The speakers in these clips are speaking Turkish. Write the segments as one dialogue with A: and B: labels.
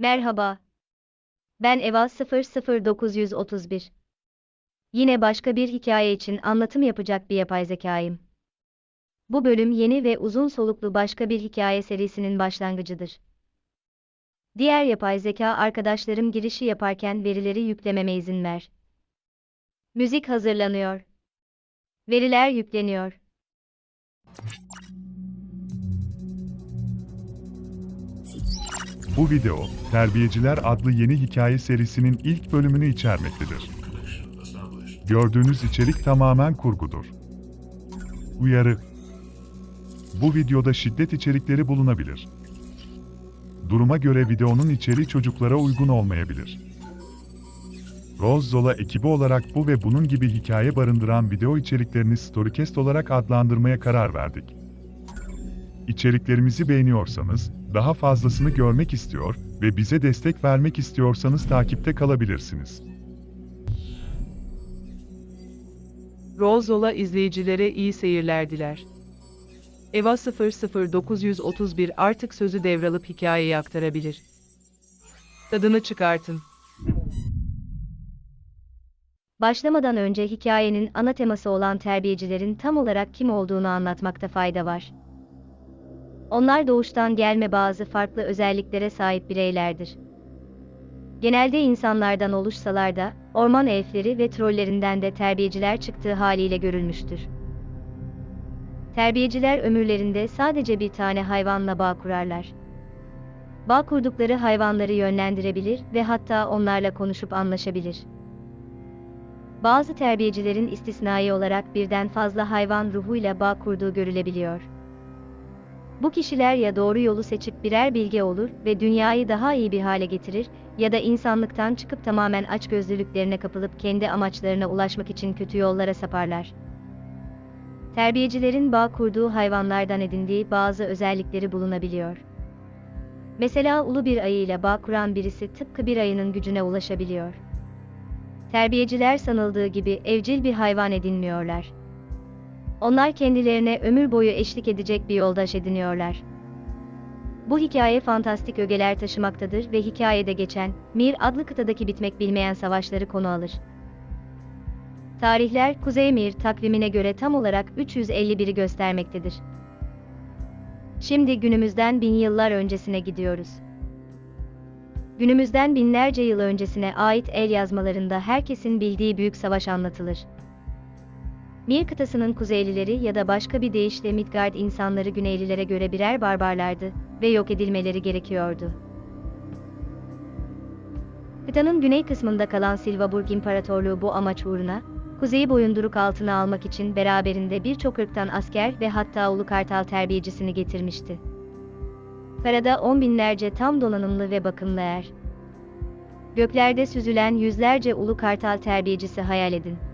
A: Merhaba. Ben Eva 00931. Yine başka bir hikaye için anlatım yapacak bir yapay zekayım. Bu bölüm yeni ve uzun soluklu başka bir hikaye serisinin başlangıcıdır. Diğer yapay zeka arkadaşlarım girişi yaparken verileri yüklememe izin ver. Müzik hazırlanıyor. Veriler yükleniyor.
B: Bu video, Terbiyeciler adlı yeni hikaye serisinin ilk bölümünü içermektedir. Gördüğünüz içerik tamamen kurgudur. Uyarı Bu videoda şiddet içerikleri bulunabilir. Duruma göre videonun içeriği çocuklara uygun olmayabilir. Rose Zola ekibi olarak bu ve bunun gibi hikaye barındıran video içeriklerini Storycast olarak adlandırmaya karar verdik. İçeriklerimizi beğeniyorsanız, daha fazlasını görmek istiyor ve bize destek vermek istiyorsanız takipte kalabilirsiniz.
C: Rozola izleyicilere iyi seyirler diler. Eva 00931 artık sözü devralıp hikayeyi aktarabilir. Tadını çıkartın.
A: Başlamadan önce hikayenin ana teması olan terbiyecilerin tam olarak kim olduğunu anlatmakta fayda var. Onlar doğuştan gelme bazı farklı özelliklere sahip bireylerdir. Genelde insanlardan oluşsalar da, orman elfleri ve trollerinden de terbiyeciler çıktığı haliyle görülmüştür. Terbiyeciler ömürlerinde sadece bir tane hayvanla bağ kurarlar. Bağ kurdukları hayvanları yönlendirebilir ve hatta onlarla konuşup anlaşabilir. Bazı terbiyecilerin istisnai olarak birden fazla hayvan ruhuyla bağ kurduğu görülebiliyor. Bu kişiler ya doğru yolu seçip birer bilge olur ve dünyayı daha iyi bir hale getirir ya da insanlıktan çıkıp tamamen açgözlülüklerine kapılıp kendi amaçlarına ulaşmak için kötü yollara saparlar. Terbiyecilerin bağ kurduğu hayvanlardan edindiği bazı özellikleri bulunabiliyor. Mesela ulu bir ayı ile bağ kuran birisi tıpkı bir ayının gücüne ulaşabiliyor. Terbiyeciler sanıldığı gibi evcil bir hayvan edinmiyorlar. Onlar kendilerine ömür boyu eşlik edecek bir yoldaş ediniyorlar. Bu hikaye fantastik ögeler taşımaktadır ve hikayede geçen, Mir adlı kıtadaki bitmek bilmeyen savaşları konu alır. Tarihler Kuzey Mir takvimine göre tam olarak 351'i göstermektedir. Şimdi günümüzden bin yıllar öncesine gidiyoruz. Günümüzden binlerce yıl öncesine ait el yazmalarında herkesin bildiği büyük savaş anlatılır. Mir kıtasının kuzeylileri ya da başka bir deyişle Midgard insanları güneylilere göre birer barbarlardı ve yok edilmeleri gerekiyordu. Kıtanın güney kısmında kalan Silvaburg İmparatorluğu bu amaç uğruna, kuzeyi boyunduruk altına almak için beraberinde birçok ırktan asker ve hatta ulu kartal terbiyecisini getirmişti. Karada on binlerce tam donanımlı ve bakımlı er. Göklerde süzülen yüzlerce ulu kartal terbiyecisi hayal edin.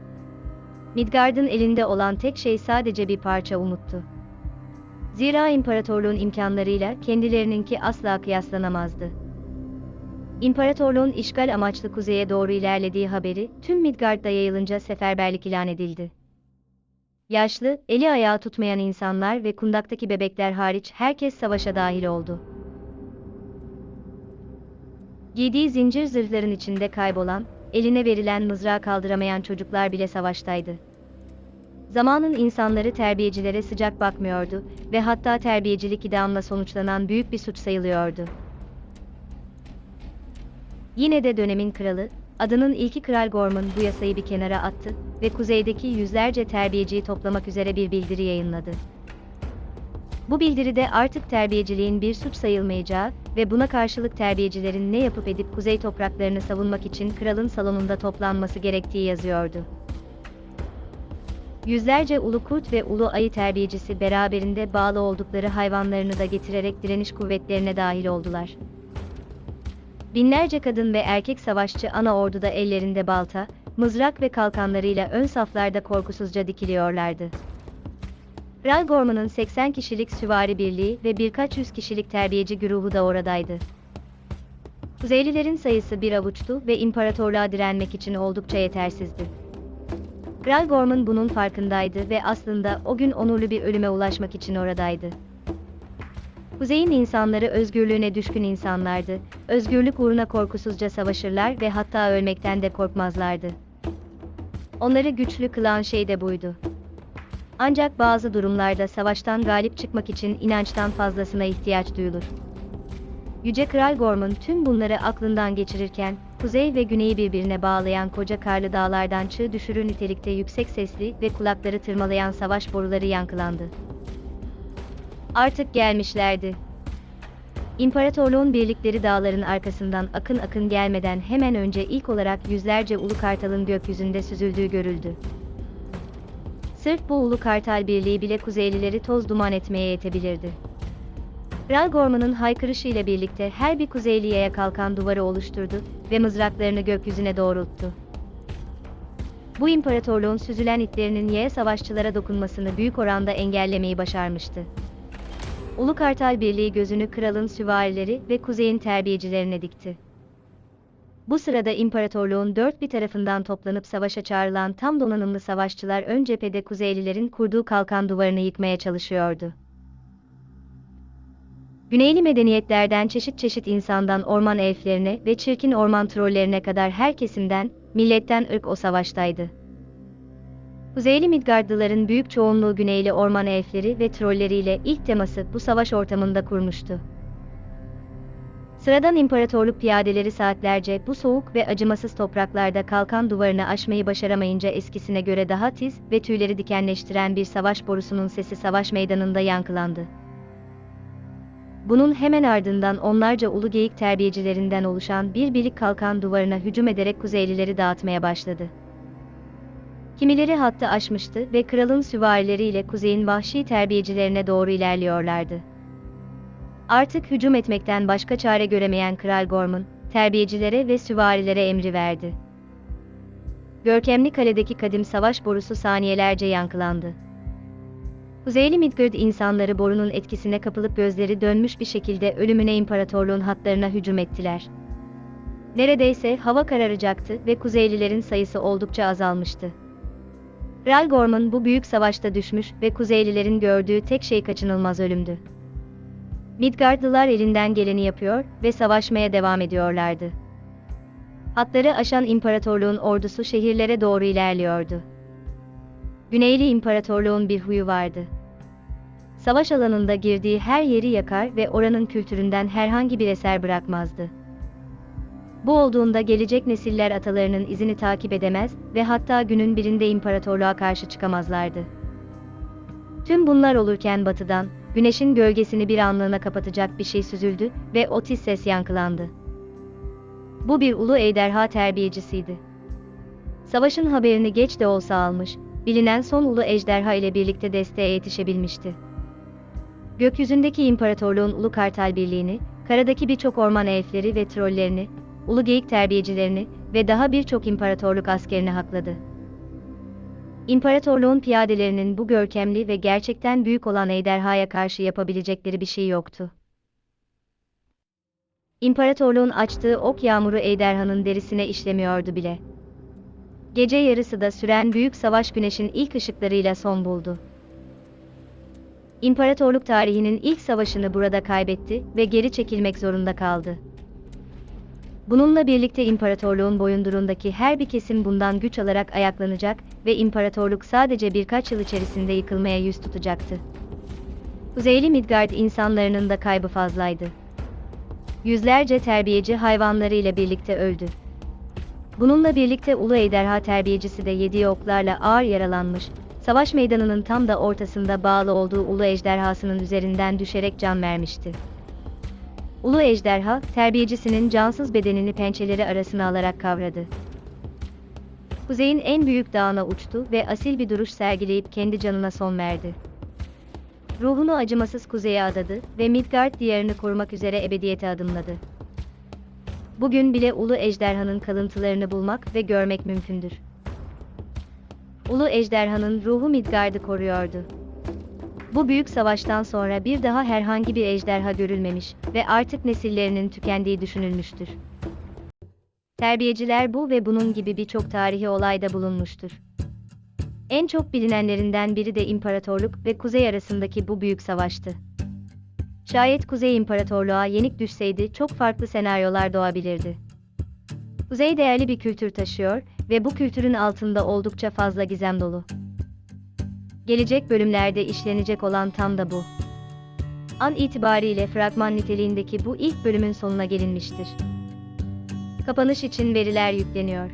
A: Midgard'ın elinde olan tek şey sadece bir parça umuttu. Zira imparatorluğun imkanlarıyla kendilerininki asla kıyaslanamazdı. İmparatorluğun işgal amaçlı kuzeye doğru ilerlediği haberi tüm Midgard'da yayılınca seferberlik ilan edildi. Yaşlı, eli ayağı tutmayan insanlar ve kundaktaki bebekler hariç herkes savaşa dahil oldu. Giydiği zincir zırhların içinde kaybolan, eline verilen mızrağı kaldıramayan çocuklar bile savaştaydı. Zamanın insanları terbiyecilere sıcak bakmıyordu ve hatta terbiyecilik idamla sonuçlanan büyük bir suç sayılıyordu. Yine de dönemin kralı, adının ilki Kral Gorm'un bu yasayı bir kenara attı ve kuzeydeki yüzlerce terbiyeciyi toplamak üzere bir bildiri yayınladı. Bu bildiride artık terbiyeciliğin bir suç sayılmayacağı ve buna karşılık terbiyecilerin ne yapıp edip kuzey topraklarını savunmak için kralın salonunda toplanması gerektiği yazıyordu. Yüzlerce ulu kurt ve ulu ayı terbiyecisi beraberinde bağlı oldukları hayvanlarını da getirerek direniş kuvvetlerine dahil oldular. Binlerce kadın ve erkek savaşçı ana orduda ellerinde balta, mızrak ve kalkanlarıyla ön saflarda korkusuzca dikiliyorlardı. Kral Gorman'ın 80 kişilik süvari birliği ve birkaç yüz kişilik terbiyeci güruhu da oradaydı. Kuzeylilerin sayısı bir avuçtu ve imparatorluğa direnmek için oldukça yetersizdi. Kral Gorman bunun farkındaydı ve aslında o gün onurlu bir ölüme ulaşmak için oradaydı. Kuzey'in insanları özgürlüğüne düşkün insanlardı. Özgürlük uğruna korkusuzca savaşırlar ve hatta ölmekten de korkmazlardı. Onları güçlü kılan şey de buydu. Ancak bazı durumlarda savaştan galip çıkmak için inançtan fazlasına ihtiyaç duyulur. Yüce Kral Gorm'un tüm bunları aklından geçirirken, kuzey ve güneyi birbirine bağlayan koca karlı dağlardan çığ düşürür nitelikte yüksek sesli ve kulakları tırmalayan savaş boruları yankılandı. Artık gelmişlerdi. İmparatorluğun birlikleri dağların arkasından akın akın gelmeden hemen önce ilk olarak yüzlerce ulu kartalın gökyüzünde süzüldüğü görüldü. Sırf bu ulu kartal birliği bile kuzeylileri toz duman etmeye yetebilirdi. Kral Gorman'ın haykırışı ile birlikte her bir kuzeyli yaya kalkan duvarı oluşturdu ve mızraklarını gökyüzüne doğrulttu. Bu imparatorluğun süzülen itlerinin yaya savaşçılara dokunmasını büyük oranda engellemeyi başarmıştı. Ulu Kartal Birliği gözünü kralın süvarileri ve kuzeyin terbiyecilerine dikti. Bu sırada imparatorluğun dört bir tarafından toplanıp savaşa çağrılan tam donanımlı savaşçılar ön cephede Kuzeylilerin kurduğu kalkan duvarını yıkmaya çalışıyordu. Güneyli medeniyetlerden çeşit çeşit insandan orman elflerine ve çirkin orman trollerine kadar her kesimden, milletten ırk o savaştaydı. Kuzeyli Midgardlıların büyük çoğunluğu Güneyli orman elfleri ve trolleriyle ilk teması bu savaş ortamında kurmuştu. Sıradan imparatorluk piyadeleri saatlerce bu soğuk ve acımasız topraklarda kalkan duvarını aşmayı başaramayınca eskisine göre daha tiz ve tüyleri dikenleştiren bir savaş borusunun sesi savaş meydanında yankılandı. Bunun hemen ardından onlarca ulu geyik terbiyecilerinden oluşan bir birlik kalkan duvarına hücum ederek Kuzeylileri dağıtmaya başladı. Kimileri hattı aşmıştı ve kralın süvarileriyle kuzeyin vahşi terbiyecilerine doğru ilerliyorlardı. Artık hücum etmekten başka çare göremeyen Kral Gorm'un, terbiyecilere ve süvarilere emri verdi. Görkemli kaledeki kadim savaş borusu saniyelerce yankılandı. Kuzeyli Midgard insanları borunun etkisine kapılıp gözleri dönmüş bir şekilde ölümüne imparatorluğun hatlarına hücum ettiler. Neredeyse hava kararacaktı ve Kuzeylilerin sayısı oldukça azalmıştı. Kral Gorm'un bu büyük savaşta düşmüş ve Kuzeylilerin gördüğü tek şey kaçınılmaz ölümdü. Midgardlılar elinden geleni yapıyor ve savaşmaya devam ediyorlardı. Hatları aşan imparatorluğun ordusu şehirlere doğru ilerliyordu. Güneyli imparatorluğun bir huyu vardı. Savaş alanında girdiği her yeri yakar ve oranın kültüründen herhangi bir eser bırakmazdı. Bu olduğunda gelecek nesiller atalarının izini takip edemez ve hatta günün birinde imparatorluğa karşı çıkamazlardı. Tüm bunlar olurken batıdan, güneşin gölgesini bir anlığına kapatacak bir şey süzüldü ve o tiz ses yankılandı. Bu bir ulu ejderha terbiyecisiydi. Savaşın haberini geç de olsa almış, bilinen son ulu ejderha ile birlikte desteğe yetişebilmişti. Gökyüzündeki imparatorluğun ulu kartal birliğini, karadaki birçok orman elfleri ve trollerini, ulu geyik terbiyecilerini ve daha birçok imparatorluk askerini hakladı. İmparatorluğun piyadelerinin bu görkemli ve gerçekten büyük olan ejderhaya karşı yapabilecekleri bir şey yoktu. İmparatorluğun açtığı ok yağmuru ejderhanın derisine işlemiyordu bile. Gece yarısı da süren büyük savaş güneşin ilk ışıklarıyla son buldu. İmparatorluk tarihinin ilk savaşını burada kaybetti ve geri çekilmek zorunda kaldı. Bununla birlikte imparatorluğun boyundurundaki her bir kesim bundan güç alarak ayaklanacak ve imparatorluk sadece birkaç yıl içerisinde yıkılmaya yüz tutacaktı. Kuzeyli Midgard insanlarının da kaybı fazlaydı. Yüzlerce terbiyeci hayvanlarıyla birlikte öldü. Bununla birlikte Ulu Ejderha terbiyecisi de yediği oklarla ağır yaralanmış, savaş meydanının tam da ortasında bağlı olduğu Ulu Ejderhasının üzerinden düşerek can vermişti. Ulu ejderha, terbiyecisinin cansız bedenini pençeleri arasına alarak kavradı. Kuzeyin en büyük dağına uçtu ve asil bir duruş sergileyip kendi canına son verdi. Ruhunu acımasız kuzeye adadı ve Midgard diyarını korumak üzere ebediyete adımladı. Bugün bile Ulu Ejderhanın kalıntılarını bulmak ve görmek mümkündür. Ulu Ejderhanın ruhu Midgard'ı koruyordu. Bu büyük savaştan sonra bir daha herhangi bir ejderha görülmemiş ve artık nesillerinin tükendiği düşünülmüştür. Terbiyeciler bu ve bunun gibi birçok tarihi olayda bulunmuştur. En çok bilinenlerinden biri de imparatorluk ve kuzey arasındaki bu büyük savaştı. Şayet Kuzey İmparatorluğa yenik düşseydi çok farklı senaryolar doğabilirdi. Kuzey değerli bir kültür taşıyor ve bu kültürün altında oldukça fazla gizem dolu. Gelecek bölümlerde işlenecek olan tam da bu. An itibariyle fragman niteliğindeki bu ilk bölümün sonuna gelinmiştir. Kapanış için veriler yükleniyor.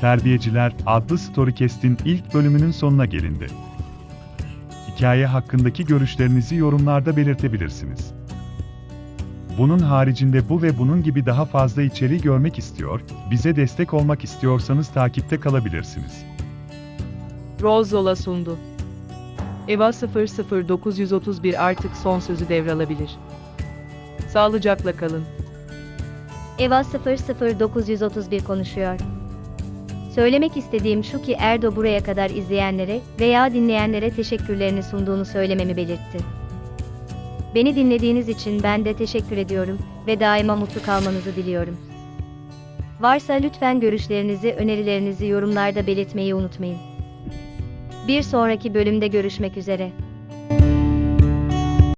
B: Terbiyeciler adlı Storycast'in ilk bölümünün sonuna gelindi. Hikaye hakkındaki görüşlerinizi yorumlarda belirtebilirsiniz. Bunun haricinde bu ve bunun gibi daha fazla içeriği görmek istiyor, bize destek olmak istiyorsanız takipte kalabilirsiniz.
C: Rozzola sundu. Eva 00931 artık son sözü devralabilir. Sağlıcakla kalın.
A: Eva 00931 konuşuyor. Söylemek istediğim şu ki Erdo buraya kadar izleyenlere veya dinleyenlere teşekkürlerini sunduğunu söylememi belirtti. Beni dinlediğiniz için ben de teşekkür ediyorum ve daima mutlu kalmanızı diliyorum. Varsa lütfen görüşlerinizi, önerilerinizi yorumlarda belirtmeyi unutmayın. Bir sonraki bölümde görüşmek üzere.